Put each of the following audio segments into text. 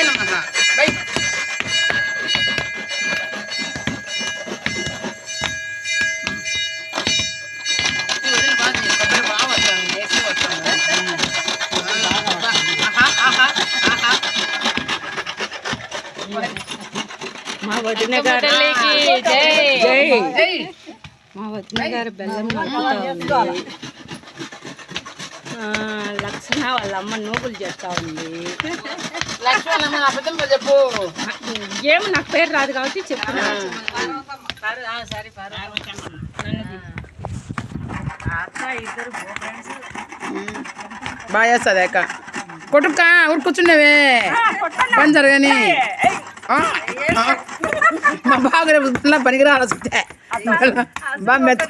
నమః బై ఈ వదిన బాగా చేయి. కొబ్బరి బాగా వస్తాను వేసి వస్తాను ఆహా ఆహా ఆహా మా వదిన గారు జై జై జై మా వదిన గారు బెల్లం లక్షణ వాళ్ళ అమ్మ నూగులు చేస్తా ఉంది. చెప్పు. ఏమో నాకు పేరు రాదు కాబట్టి చెప్తున్నా. బాగా చేస్తుంది అక్క. కొట్టుక్క ఊరు కూర్చుండేవే పని జరగని? మా బాగా రేపు బెల్లం పనికిరా వస్తే. బాగా మెత్త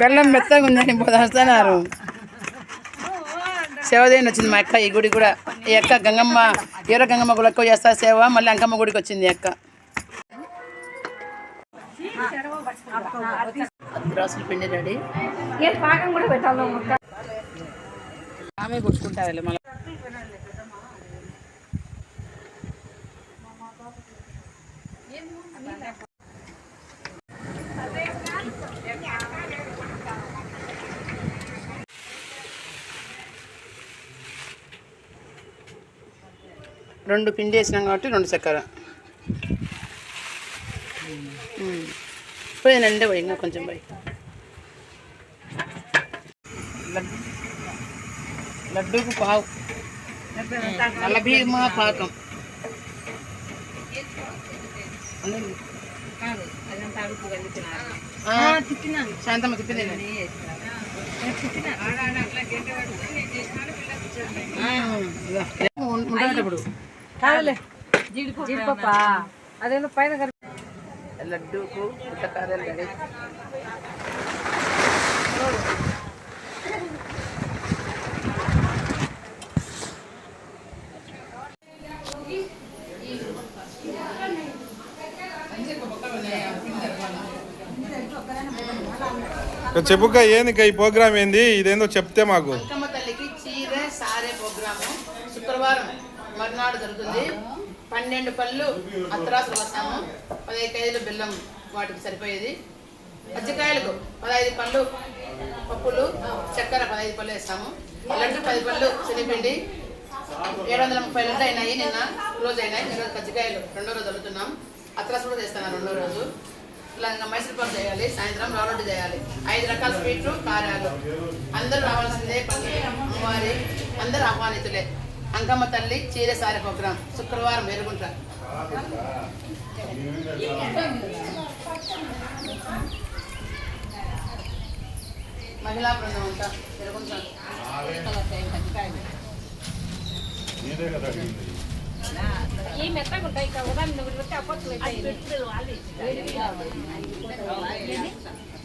బెల్లం మెత్తగా ఉందని వస్తున్నారు. సేవదేని వచ్చింది మా అక్క ఈ గుడి కూడా. ఈ అక్క గంగమ్మ ఈర గంగమ్మ గుడి చేస్తా సేవ మళ్ళీ అంకమ్మ గుడికి వచ్చింది అక్క. రాసులు పిండి రెడీ. పాకం కూడా పెట్టాలి ఆమె కొట్టుకుంటారు మళ్ళీ. రెండు పిండి వేసినాం కాబట్టి రెండు చక్కెర. పోయినండి పోయి ఇంకా కొంచెం పోయి. లడ్డు. లడ్డూకు పావు. నల్ల భీమా పాకం. శాంతమ్మ తిప్పింది ఉండేటప్పుడు కాదులే. జీడిపప్ప అదేదో పైన లడ్డూకు పుట్టకారాలు రెడీ చెప్పుక ఏంది ఈ ప్రోగ్రామ్ ఏంది? ఇదేందో చెప్తే మాకు. తల్లికి చీర సారే ప్రోగ్రాము. శుక్రవారం. మర్నాడు జరుగుతుంది. పన్నెండు పళ్ళు అత్తరాసులు వస్తాము. పదహైదు కేజీలు బెల్లం వాటికి సరిపోయేది. పచ్చికాయలకు పదహైదు పళ్ళు పప్పులు చక్కెర పదహైదు పళ్ళు వేస్తాము. లడ్డు పది పళ్ళు శనిపిండి ఏడు వందల ముప్పై లడ్డు అయినాయి నిన్న. రోజు అయినాయి. ఈరోజు కజ్జికాయలు రెండో రోజు అడుగుతున్నాం అత్తరాసు కూడా చేస్తాను రెండో రోజు. ఇలా ఇంకా మైసూర్పాకు చేయాలి. సాయంత్రం రావలడ్డు చేయాలి. ఐదు రకాల స్వీట్లు కారాలు. అందరూ రావాల్సిందే పని అమ్మవారి. అందరూ ఆహ్వానితులే. అంకమ్మ తల్లి చీర సారి ప్రోగ్రాం శుక్రవారం మెరుగుంట మహిళా బృందం అంతా ఈ మెత్తగా ఉంటాయి. ఇక్కడ ఉదాహరణ నువ్వు